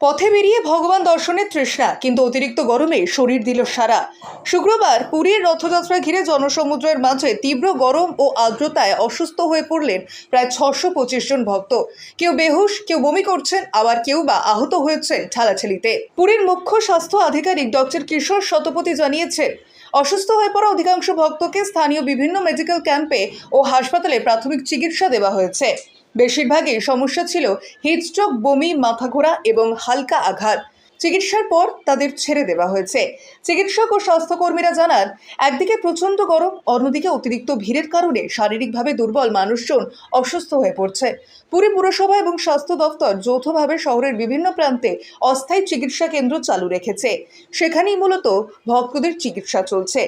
পথে বেরিয়ে ভগবান দর্শনের তৃষ্ণা, কিন্তু অতিরিক্ত গরমে শরীর দিল সারা। শুক্রবার পুরীর রথযাত্রা ঘিরে জনসমুদ্রের মাঝে তীব্র গরম ও আর্দ্রতায় অসুস্থ হয়ে পড়লেন প্রায় ছশো পঁচিশ জন ভক্ত। কেউ বেহুশ, কেউ বমি করছেন, আবার কেউ বা আহত হয়েছেন ঠেলাঠেলিতে। পুরীর মুখ্য স্বাস্থ্য আধিকারিক ডক্টর কিশোর শতপথী জানিয়েছেন, অসুস্থ হয়ে পড়া অধিকাংশ ভক্তকে স্থানীয় বিভিন্ন মেডিকেল ক্যাম্পে ও হাসপাতালে প্রাথমিক চিকিৎসা দেওয়া হয়েছে। বেশিরভাগই সমস্যা ছিল হিটস্ট্রোক বমি মাথা ঘোরা এবং হালকা আঘাত। চিকিৎসার পর তাদের ছেড়ে দেওয়া হয়েছে। চিকিৎসক ও স্বাস্থ্যকর্মীরা জানান, একদিকে প্রচণ্ড গরম, অন্যদিকে অতিরিক্ত ভিড়ের কারণে শারীরিকভাবে দুর্বল মানুষজন অসুস্থ হয়ে পড়ছে। পুরী পুরসভা এবং স্বাস্থ্য দপ্তর যৌথভাবে শহরের বিভিন্ন প্রান্তে অস্থায়ী চিকিৎসা কেন্দ্র চালু রেখেছে। সেখানেই মূলত ভক্তদের চিকিৎসা চলছে।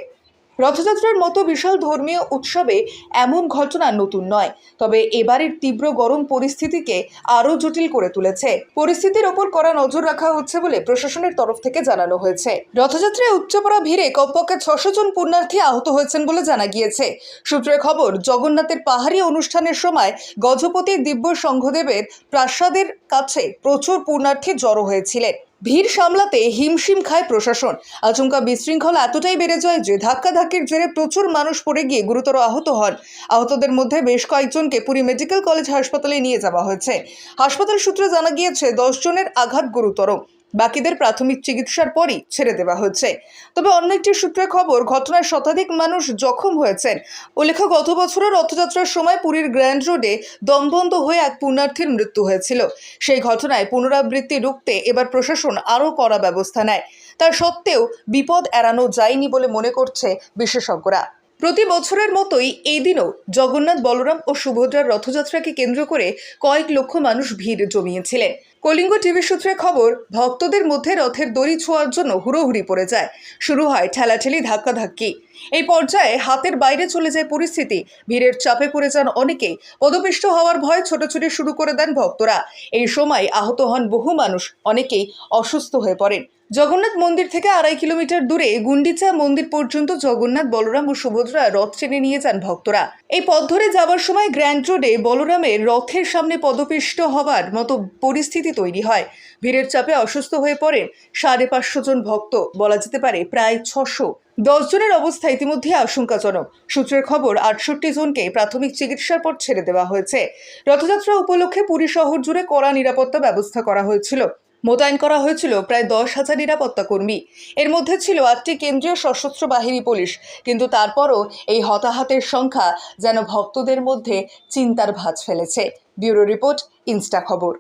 রথযাত্রার মতো বিশাল ধর্মীয় উৎসবে এমন ঘটনা নতুন নয়, তবে এবারের তীব্র গরম পরিস্থিতিকে আরও জটিল করে তুলেছে। পরিস্থিতির ওপর কড়া নজর রাখা হচ্ছে বলে প্রশাসনের তরফ থেকে জানানো হয়েছে। রথযাত্রায় উচ্চপড়া ভিড়ে কমপক্ষে ছশো জন পুণ্যার্থী আহত হয়েছেন বলে জানা গিয়েছে। সূত্রের খবর, জগন্নাথের পাহাড়ি অনুষ্ঠানের সময় গজপতি দিব্য সংঘদেবের প্রাসাদের কাছে প্রচুর পুণ্যার্থী জড়ো হয়েছিলেন। ভিড় সামলাতে হিমশিম খায় প্রশাসন। আচমকা বিশৃঙ্খলা এতটাই বেড়ে যায় যে ধাক্কাধাক্কির জেরে প্রচুর মানুষ পড়ে গিয়ে গুরুতর আহত হন। আহতদের মধ্যে বেশ কয়েকজনকে পুরী মেডিকেল কলেজ হাসপাতালে নিয়ে যাওয়া হয়েছে। হাসপাতাল সূত্রে জানা গিয়েছে দশজনের আঘাত গুরুতর। বাকিদের প্রাথমিক চিকিৎসার পরই ছেড়ে দেওয়া হয়েছে। তবে অন্য একটি সূত্রে খবর, ঘটনায় শতাধিক মানুষ জখম হয়েছেন। উল্লেখ্য, গত বছরের রথযাত্রার সময় পুরীর গ্র্যান্ড রোডে দমবন্ধ হয়ে এক পুণ্যার্থীর মৃত্যু হয়েছিল। সেই ঘটনায় পুনরাবৃত্তি রুখতে এবার প্রশাসন আরও কড়া ব্যবস্থা নেয়। তা সত্ত্বেও বিপদ এড়ানো যায়নি বলে মনে করছে বিশেষজ্ঞরা। প্রতি বছরের মতোই এই দিনও জগন্নাথ, বলরাম ও সুভদ্রার রথযাত্রাকে কেন্দ্র করে কয়েক লক্ষ মানুষ ভিড় জমিয়েছিলেন। কলিঙ্গ টিভি সূত্রে খবর, ভক্তদের মধ্যে রথের দড়ি ছোঁয়ার জন্য হুড়োহুড়ি পড়ে যায়। শুরু হয় ঠেলাঠেলি, ধাক্কাধাক্কি। এই পর্যায়ে হাতের বাইরে চলে যায় পরিস্থিতি। ভিড়ের চাপে পড়ে যান অনেকেই। পদপিষ্ট হওয়ার ভয় ছোটাছুটি শুরু করে দেন ভক্তরা। এই সময় আহত হন বহু মানুষ। অনেকেই অসুস্থ হয়ে পড়েন। জগন্নাথ মন্দির থেকে আড়াই কিলোমিটার দূরে গুন্ডিচা মন্দির পর্যন্ত জগন্নাথ, বলরাম ও সুভদ্রা রথ টেনে নিয়ে যান ভক্তরা। এই পথ ধরে যাওয়ার সময় গ্র্যান্ড রোডে বলরামের রথের সামনে পদপিষ্ট হওয়ার মতো পরিস্থিতি তৈরি হয়। ভিড়ের চাপে অসুস্থ হয়ে পড়েন সাড়ে পাঁচশো জন ভক্ত, বলা যেতে পারে প্রায় ছশো। দশ জনের অবস্থা ইতিমধ্যে আশঙ্কাজনক। সূত্রের খবর, আটষট্টি জনকে প্রাথমিক চিকিৎসার পর ছেড়ে দেওয়া হয়েছে। রথযাত্রা উপলক্ষে পুরী শহর জুড়ে কড়া নিরাপত্তা ব্যবস্থা করা হয়েছিল। মোতায়েন করা হয়েছিল প্রায় দশ হাজার নিরাপত্তা কর্মী। এর মধ্যে ছিল আটটি কেন্দ্রীয় সশস্ত্র বাহিনী পুলিশ, কিন্তু তারপরও এই হতাহতের সংখ্যা যেন ভক্তদের মধ্যে চিন্তার ভাঁজ ফেলেছে। ব্যুরো রিপোর্ট, ইনস্টা খবর।